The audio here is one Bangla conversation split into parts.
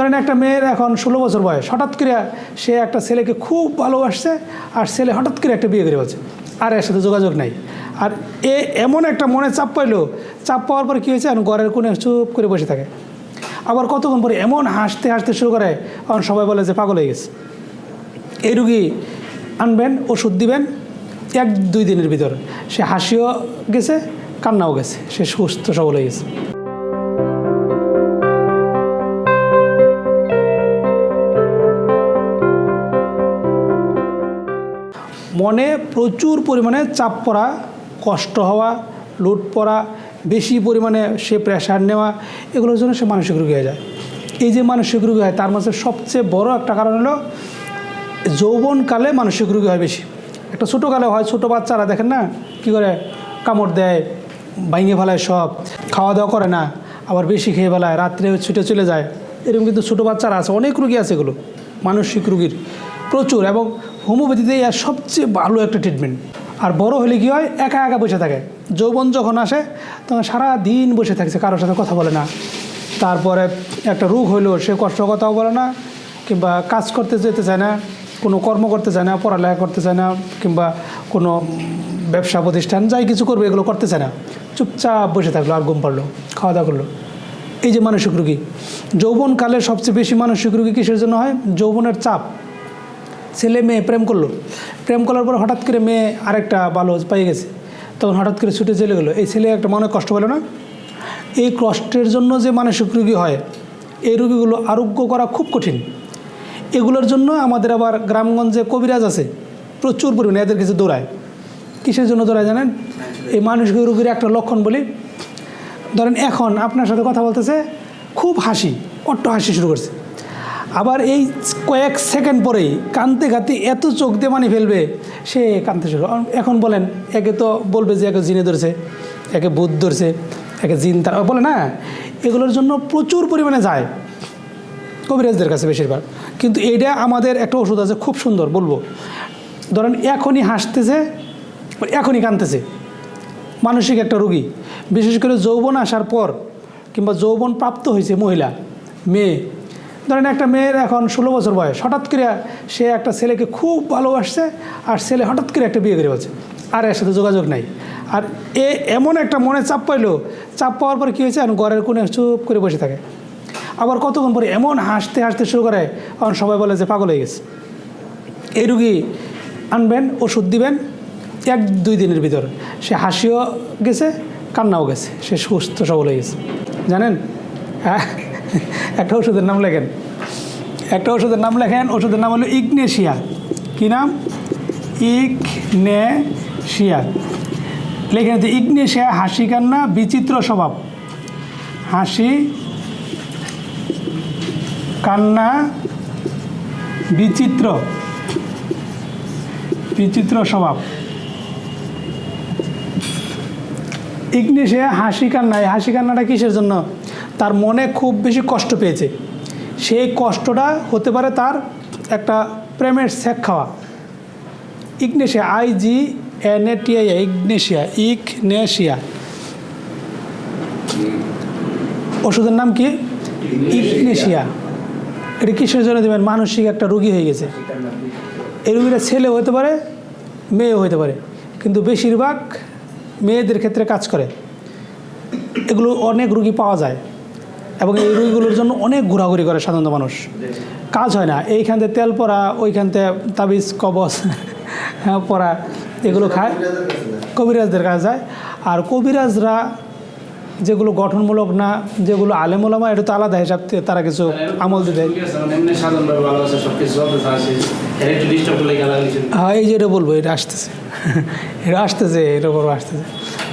ধরেন একটা মেয়ের এখন ষোলো বছর বয়স, হঠাৎ করে সে একটা ছেলেকে খুব ভালোবাসছে আর ছেলে হঠাৎ করে একটা বিয়ে করে বলছে আর এর সাথে যোগাযোগ নাই। আর এ এমন একটা মনে চাপ পাইলো, চাপ পাওয়ার পর কী হয়েছে? এখন ঘরের কোণে চুপ করে বসে থাকে। আবার কতক্ষণ পরে এমন হাসতে হাসতে শুরু করে, এখন সবাই বলে যে পাগল হয়ে গেছে। এই রুগী আনবেন, ওষুধ দিবেন, এক দুই দিনের ভিতর। সে হাসিও গেছে, কান্নাও গেছে। সে সুস্থ সবল হয়ে গেছে। মনে প্রচুর পরিমাণে চাপ পড়া, কষ্ট হওয়া লুট পড়া, বেশি পরিমাণে সে প্রেশার নেওয়া, এগুলোর জন্য সে মানসিক রোগী হয়ে যায়। এই যে মানসিক রোগী হয়, তার মাঝে সবচেয়ে বড় একটা কারণ হলো যৌবনকালে মানসিক রোগী হয় বেশি। একটা ছোটো কালে হয়, ছোটো বাচ্চারা দেখেন না, কী করে? কামড় দেয় ভাঙে ফেলায় সব খাওয়া দাওয়া করে না, আবার বেশি খেয়ে ফেলায়, রাত্রে ছুটে চলে যায়। এরকম কিন্তু ছোটো বাচ্চারা আছে, অনেক রুগী আছে এগুলো, মানসিক রুগীর, প্রচুর। এবং হোমিওপ্যাথিতে এর সবচেয়ে ভালো একটা ট্রিটমেন্ট আর বড় হলে কী হয়, একা একা বসে থাকে। যৌবন যখন আসে, তখন সারা দিন বসে থাকছে, কারোর সাথে কথা বলে না। তারপরে একটা রোগ হইল সে কষ্ট কথাও বলে না, কিংবা কাজ করতে যেতে চায় না, কোনো কর্ম করতে চায় না, পড়ালেখা করতে চায় না, কিংবা কোনো ব্যবসা প্রতিষ্ঠান, যাই কিছু করবে, এগুলো করতে চায় না। চুপচাপ বসে থাকল, আর ঘুম পারল খাওয়া দাওয়া করল। এই যে মানসিক রোগী, যৌবনকালে সবচেয়ে বেশি মানসিক রোগী কিসের জন্য হয়? যৌবনের চাপ। ছেলে মেয়ে প্রেম করল। প্রেম করার পর হঠাৎ করে মেয়ে আরেকটা ভালো পেয়ে গেছে। তখন হঠাৎ করে ছুটে চলে গেলো। এই ছেলে একটা মনে কষ্ট পেল না? এই কষ্টের জন্য যে মানসিক রোগী হয়, এই রুগীগুলো আরোগ্য করা খুব কঠিন। এগুলোর জন্য আমাদের আবার গ্রামগঞ্জে কবিরাজ আছে। প্রচুর পরিমাণে এদের কাছে দৌড়ায়। কিসের জন্য দৌড়ায় জানেন? এই মানসিক রুগীর একটা লক্ষণ বলি। ধরেন এখন আপনার সাথে কথা বলতেছে, খুব হাসি, অট্ট হাসি শুরু করছে। আবার এই কয়েক সেকেন্ড পরেই কানতে কাঁদতে এত চোখ দিয়ে মানি ফেলবে, সে কানতে শুরু এখন বলেন, একে তো বলবে যে একে জিনে ধরছে, একে বুধ ধরছে, একে জিন তার বলে না, এগুলোর জন্য প্রচুর পরিমাণে যায় কবিরাজদের কাছে বেশিরভাগ। কিন্তু এইটা আমাদের একটা ওষুধ আছে, খুব সুন্দর, বলব। ধরেন এখনই হাসতেছে, এখনই কানতেছে। মানসিক একটা রোগী। বিশেষ করে যৌবন আসার পর কিংবা যৌবন প্রাপ্ত হয়েছে মহিলা, মেয়ে ধরেন একটা মেয়ের এখন ষোলো বছর বয়স, হঠাৎ করে সে একটা ছেলেকে খুব ভালোবাসছে আর ছেলে হঠাৎ করে একটা বিয়ে করে বলছে আর এর সাথে যোগাযোগ নাই। আর এ এমন একটা মনে চাপ পাইলো, চাপ পাওয়ার পরে কী হয়েছে? এখন ঘরের কোণে চুপ করে বসে থাকে। আবার কতক্ষণ পরে এমন হাসতে হাসতে শুরু করে তখন সবাই বলে যে পাগল হয়ে গেছে। এই রুগী আনবেন, ওষুধ দিবেন, এক দুই দিনের ভিতর। সে হাসিও গেছে, কান্নাও গেছে। সে সুস্থ সবল হয়ে গেছে। জানেন? হ্যাঁ? একটা ওষুধের নাম লেখেন। একটা ওষুধের নাম লেখেন, ওষুধের নাম হলো ইগনেশিয়া। কি নাম? ইগনেশিয়া। লেখেন যে ইগনেশিয়া হাসি কান্না বিচিত্র স্বভাব। হাসি কান্না বিচিত্র। বিচিত্র স্বভাব। ইগনেশিয়া হাসি কান্না হাসি কান্নাটা কিসের জন্য? তার মনে খুব বেশি কষ্ট পেয়েছে। সেই কষ্টটা হতে পারে তার একটা প্রেমের সেক খাওয়া। Ignatia, I G N A T ignatia ignatia. ওষুধের নাম কি? ইগনেশিয়া। এটা কিসের জন্য দেবেন? মানসিক একটা রোগী হয়ে গেছে। এই রুগীটা ছেলে হতে পারে মেয়েও হতে পারে। কিন্তু বেশিরভাগ মেয়েদের ক্ষেত্রে কাজ করে। এগুলো অনেক রুগী পাওয়া যায়। এবং এই রুগীগুলোর জন্য অনেক ঘোরাঘুরি করে সাধারণত মানুষ। কাজ হয় না। এইখান থেকে তেল পরা ওইখান থেকে তাবিজ কবচ হ্যাঁ, পরা এগুলো খায়। কবিরাজদের কাছে যায় আর কবিরাজরা যেগুলো গঠনমূলক না যেগুলো আলেমোলামা এটা তো আলাদা হিসাব থেকে তারা কিছু আমল দিতে। হ্যাঁ এই যে এটা বলব এটা আসতেছে। এটা আসতেছে। এটা বড় আসতেছে।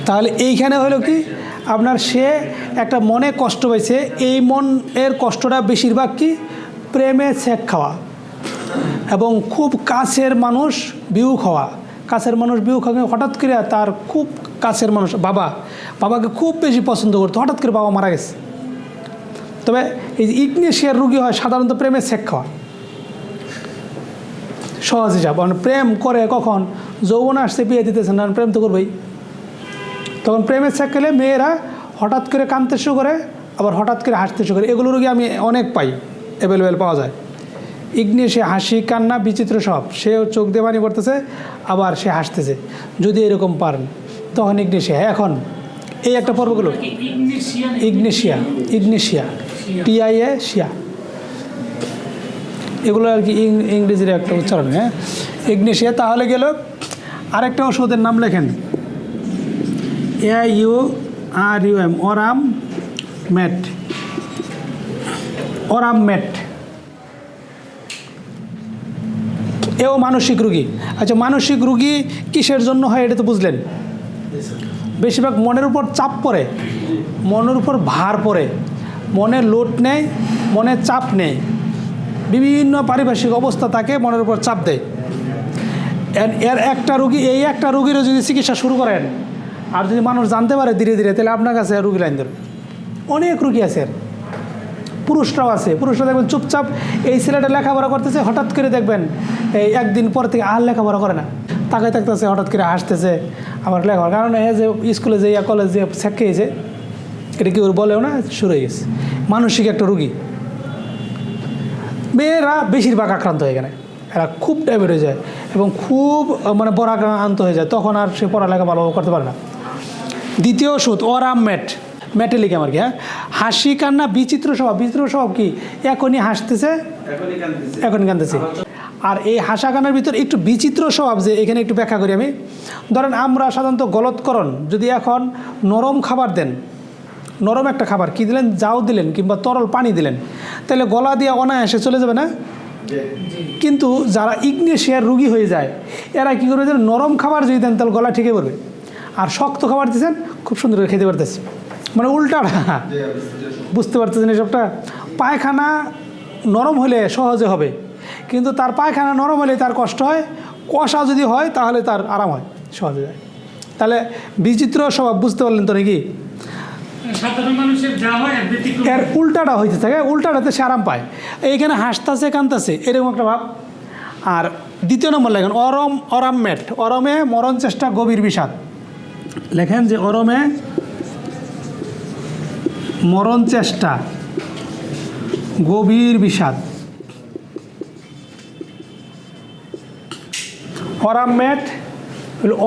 তাহলে এইখানে হলো কি? আপনার সে একটা মনে কষ্ট পাইছে। এই মন এর কষ্টটা বেশিরভাগ কি? প্রেমে ছেক খাওয়া এবং খুব কাছের মানুষ বিউখ হওয়া। কাছের মানুষ বিউখ হওয়া হঠাৎ করে তার খুব কাছের মানুষ, বাবা, বাবাকে খুব বেশি পছন্দ করতো। হঠাৎ করে বাবা মারা গেছে। তবে এই যে ইগনেশিয়ার রুগী হয় সাধারণত প্রেমের ছেক খাওয়া। সহজে যাব প্রেম করে কখন? যৌবন আসছে, বিয়ে দিতেছেন প্রেম তো করবেই। তখন প্রেমের খেলে মেয়েরা হঠাৎ করে কাঁদতে শুরু করে, আবার হঠাৎ করে হাসতে শুরু করে। এগুলো রোগী আমি অনেক পাই অ্যাভেলেবেল পাওয়া যায়। ইগনেশিয়া হাসি, কান্না, বিচিত্র সব, সেও চোখ দিয়ে পানি পড়তেছে, আবার সে হাসতেছে। যদি এরকম পারেন, তখন ইগনেশিয়া এখন। এই একটা পর্বগুলো। ইগনেশিয়া ইগনেশিয়া টিআইএ শিয়া এগুলো আর কি ইংরেজির একটা উচ্চারণ হ্যাঁ। ইগনেশিয়া, তাহলে গেল, আরেকটা ওষুধের নাম লেখেন। A U R U M aurum met aurum met এও মানসিক রুগী। আচ্ছা মানসিক রুগী কিসের জন্য হয় এটা তো বুঝলেন? বেশিরভাগ মনের উপর চাপ পড়ে, মনের উপর ভার পড়ে, মনে লোড নেয়, মনে চাপ নেই বিভিন্ন পারিপার্শ্বিক অবস্থা তাকে মনের উপর চাপ দেয়। এর একটা রুগী, এই একটা রুগীরও যদি চিকিৎসা শুরু করেন আর যদি মানুষ জানতে পারে ধীরে ধীরে, তাহলে আপনার কাছে রুগী লাইন ধরবে। অনেক রুগী আছে। পুরুষরাও আছে। পুরুষরা দেখবেন চুপচাপ এই ছেলেটা লেখাপড়া করতেছে, হঠাৎ করে দেখবেন এই একদিন পর থেকে আর লেখাপড়া করে না। তাকাই থাকতেছে, হঠাৎ করে হাসতেছে আমার লেখাপড়া। কারণ এই যে স্কুলে যে কলেজ যে খেয়েছে, এটা কেউ বলেও না? শুরু হয়ে গেছে। মানসিক একটা রুগী। মেয়েরা বেশিরভাগ আক্রান্ত হয়ে গেলে। এরা খুব ডাইভার্ট হয়ে যায় এবং খুব মানে বড় আক্রান্ত হয়ে যায়। তখন আর সে পড়ালেখা ভালোভাবে করতে পারে না। দ্বিতীয় ওষুধ ওরাম ম্যাট। ম্যাটেলিকাম আমার কি হ্যাঁ? হাসি, কান্না, বিচিত্র স্বভাব বিচিত্র স্বভাব কি? এখনই হাসতেছে? এখন কাঁদতেছে। আর এই হাসা, কান্নার ভিতর একটু বিচিত্র স্বভাব যে এখানে একটু ব্যাখ্যা করি আমি। ধরেন আমরা সাধারণত গলতকরণ যদি এখন নরম খাবার দেন, নরম একটা খাবার, কি দিলেন? যাও দিলেন কিংবা তরল পানি দিলেন, তাহলে গলা দিয়ে অনায়াসে চলে যাবে না? কিন্তু যারা ইগনেশিয়ার রুগী হয়ে যায়, এরা কী করবে নরম খাবার যদি দেন, তাহলে গলা ঠিকই পড়বে। আর শক্ত খাবার দিয়েছেন খুব সুন্দর করে খেতে পারতেছে। মানে উল্টাটা বুঝতে পারতেছেন এসবটা? পায়খানা নরম হলে সহজে হবে কিন্তু তার পায়খানা নরম হলে তার কষ্ট হয়। কষা যদি হয় তাহলে তার আরাম হয় সহজে যায়। তাহলে বিচিত্র স্বভাব বুঝতে পারলেন তো নাকি? এর উল্টাটা হইতে থাকে উল্টাটাতে সে আরাম পায়। এইখানে হাসতাছে কানতাছে এরকম একটা ভাব। আর দ্বিতীয় নম্বর লেখেন অরম অরাম মেট অরমে মরণ চেষ্টা গভীর বিষাদ। লেখেন যে অরমে মরণ চেষ্টা, গভীর বিষাদ। অরাম ম্যাট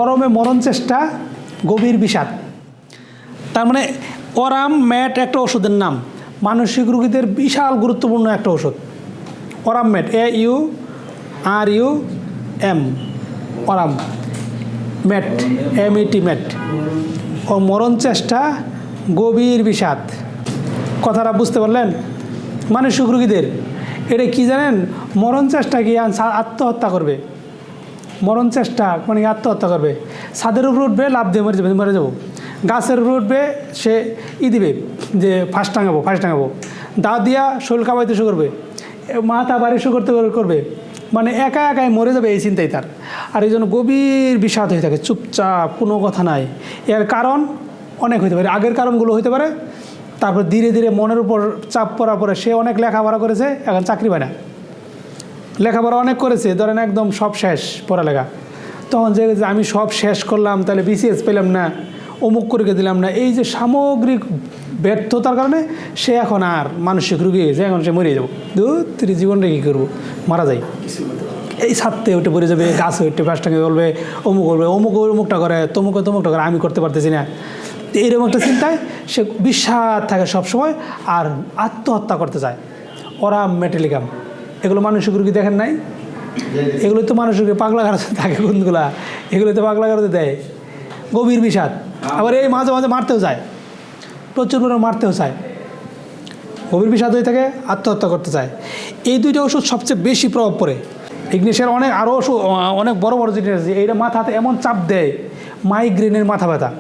অরমে মরণ চেষ্টা, গভীর বিষাদ। তার মানে অরাম ম্যাট একটা ওষুধের নাম। মানসিক রোগীদের বিশাল গুরুত্বপূর্ণ একটা ওষুধ। Aurum met A U R U M, aurum. Met M E T met ও মরণ চেষ্টা গভীর বিষাদ। কথাটা বুঝতে পারলেন? মানসিক রোগীদের এটা কি জানেন? মরণ চেষ্টা কি আত্মহত্যা করবে? মরণ চেষ্টা মানে আত্মহত্যা করবে। ছাদের উপর উঠবে লাভ দিয়ে মরে যাবে মরে যাব। গাছের উপর উঠবে, সে ই দিবে যে ফাঁস টাঙাবো ফাঁস টাঙাবো। দা দিয়া শোল কাবাইতে শুরু করবে। মাথা বাড়ি শুরু করতে করবে। মানে একা একাই মরে যাবে এই চিন্তাই তার। আর এই জন্য গভীর বিষাদ হয়ে থাকে, চুপচাপ, কোনো কথা নাই। এর কারণ অনেক হইতে পারে, আগের কারণগুলো হইতে পারে। তারপর ধীরে ধীরে মনের উপর চাপ পড়ার পরে সে অনেক লেখাপড়া করেছে, এখন চাকরি পায় না। লেখাপড়া অনেক করেছে, ধরেন একদম সব শেষ পড়ালেখা। তখন যে যে আমি সব শেষ করলাম, তাহলে বিসিএস পেলাম না, অমুক করে দিলাম না। এই যে সামগ্রিক ব্যর্থতার কারণে সে এখন আর মানসিক রুগী হয়েছে এখন সে মরে যাব। দু তুই জীবনটা কী করব? মারা যাই। এই ছাদতে উঠে পড়ে যাবে, গাছে উঠে পাঁচটাকে বলবে, অমুক করবে অমুক অমুকটা করে, তমুক তমুকটা করে, আমি করতে পারতেছি না। তো এরকম একটা চিন্তায় সে বিশ্বাস থাকে সবসময় আর আত্মহত্যা করতে চায়। ওরা মেটেলিকাম। এগুলো মানসিক রুগী দেখেন নাই? এগুলো তো মানুষের পাগলা গাড়াতে থাকে কোনগুলা এগুলো তো পাগলা গাড়াতে দেয়। গভীর বিষাদ। আবার এই মাঝে মাঝে মারতেও যায়। প্রচুর পরিমাণে মারতেও চায়। গভীর বিষাদ হয়ে থাকে, আত্মহত্যা করতে চায়। এই দুইটা ওষুধ সবচেয়ে বেশি প্রভাব পড়ে। ইগনেশের অনেক আরও ওষুধ, অনেক বড় বড় জিনিস আছে, এইটা মাথাতে এমন চাপ দেয় মাইগ্রেনের মাথা ব্যথা।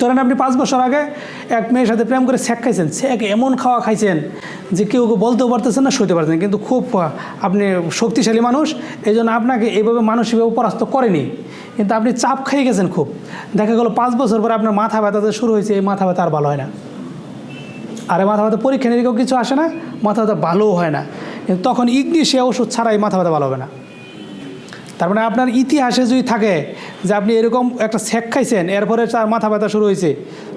ধরেন আপনি পাঁচ বছর আগে এক মেয়ের সাথে প্রেম করে স্যাক খাইছেন, স্যাক এমন খাওয়া খাইছেন যে কেউ বলতেও পারতেছেন না সইতে পারতেন কিন্তু খুব আপনি শক্তিশালী মানুষ এই জন্য আপনাকে এইভাবে মানসিকভাবে পরাস্ত করেনি। কিন্তু আপনি চাপ খেয়ে গেছেন খুব। দেখা গেলো পাঁচ বছর পরে আপনার মাথা ব্যথাতে শুরু হয়েছে, এই মাথা ব্যথা আর ভালো হয় না। আরে মাথা ব্যথা পরীক্ষা নিরীক্ষাও কিছু আসে না, মাথা ব্যথা ভালোও হয় না। কিন্তু তখন ইগনিশিয়া ওষুধ ছাড়াই মাথা ব্যথা ভালো হবে না। তার মানে আপনার ইতিহাসে যদি থাকে যে আপনি এরকম একটা স্যাক খাইছেন, এরপরে তার মাথা ব্যথা শুরু হয়েছে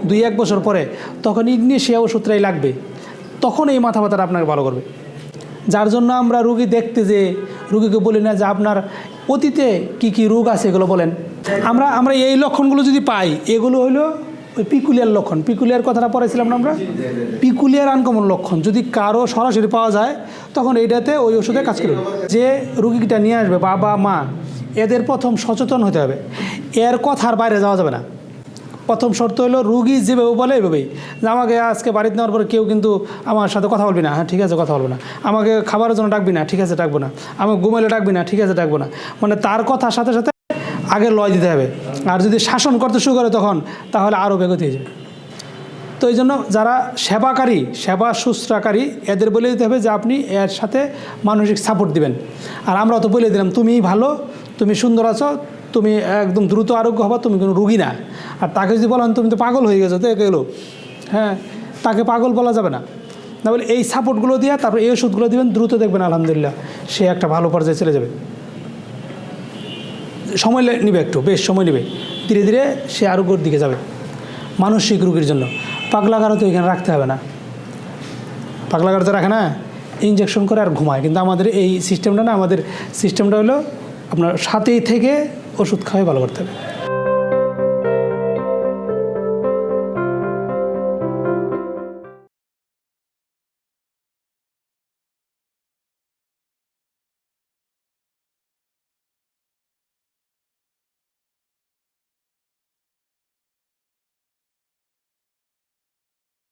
দুই এক বছর পরে, তখন ইগনিশিয়া ওষুধটাই লাগবে। তখন এই মাথা ব্যথাটা আপনাকে ভালো করবে। যার জন্য আমরা রুগী দেখতে যে, রুগীকে বলি না যে আপনার অতীতে কি কি রোগ আছে এগুলো বলেন। আমরা আমরা এই লক্ষণগুলো যদি পাই এগুলো হলো ওই পিকুলিয়ার লক্ষণ। পিকুলিয়ার কথাটা পড়েছিলাম না আমরা? পিকুলিয়ার আনকমন লক্ষণ। যদি কারও সরাসরি পাওয়া যায় তখন এইটাতে ওই ওষুধে কাজ করবে। যে রুগীটা নিয়ে আসবে বাবা মা এদের প্রথম সচেতন হতে হবে। এর কথার বাইরে যাওয়া যাবে না। প্রথম শর্ত হলো রুগী যেভাবে বলে এভাবেই যে আমাকে আজকে বাড়িতে নেওয়ার পরে কেউ কিন্তু আমার সাথে কথা বলবি না। হ্যাঁ ঠিক আছে, কথা বলব না। আমাকে খাবারের জন্য ডাকবি না। ঠিক আছে, ডাকবো না। আমাকে ঘুমাইলে ডাকবি না। ঠিক আছে, ডাকবো না। মানে তার কথার সাথে সাথে আগে লয় দিতে হবে। আর যদি শাসন করতে শুরু করে তখন, তাহলে আরও বেগতি হয়ে যাবে তো এই জন্য যারা সেবাকারী, সেবা শুশ্রাকারী এদের বলে দিতে হবে যে আপনি এর সাথে মানসিক সাপোর্ট দিবেন। আর আমরা তো বলে দিলাম তুমি ভালো, তুমি সুন্দর আছো তুমি একদম দ্রুত আরোগ্য হবা, তুমি কোনো রুগী না। আর তাকে যদি বলেন তুমি তো পাগল হয়ে গেছো, তো এলো। হ্যাঁ তাকে পাগল বলা যাবে না। না বলে এই সাপোর্টগুলো দিয়ে, তারপর এই ওষুধগুলো দিবেন, দ্রুত দেখবেন, আলহামদুলিল্লাহ, সে একটা ভালো পর্যায়ে চলে যাবে। সময় নেবে একটু, বেশ সময় নেবে। ধীরে ধীরে সে আরোগ্যর দিকে যাবে। মানসিক রোগীর জন্য। পাগলা গারো তো এখানে রাখতে হবে না। পাগলা গারো তো রাখে না। ইঞ্জেকশন করে আর ঘুমায়। কিন্তু আমাদের এই সিস্টেমটা না, আমাদের সিস্টেমটা হলো আপনার সাথেই থেকে ওষুধ খাওয়াই ভালো করতে হবে।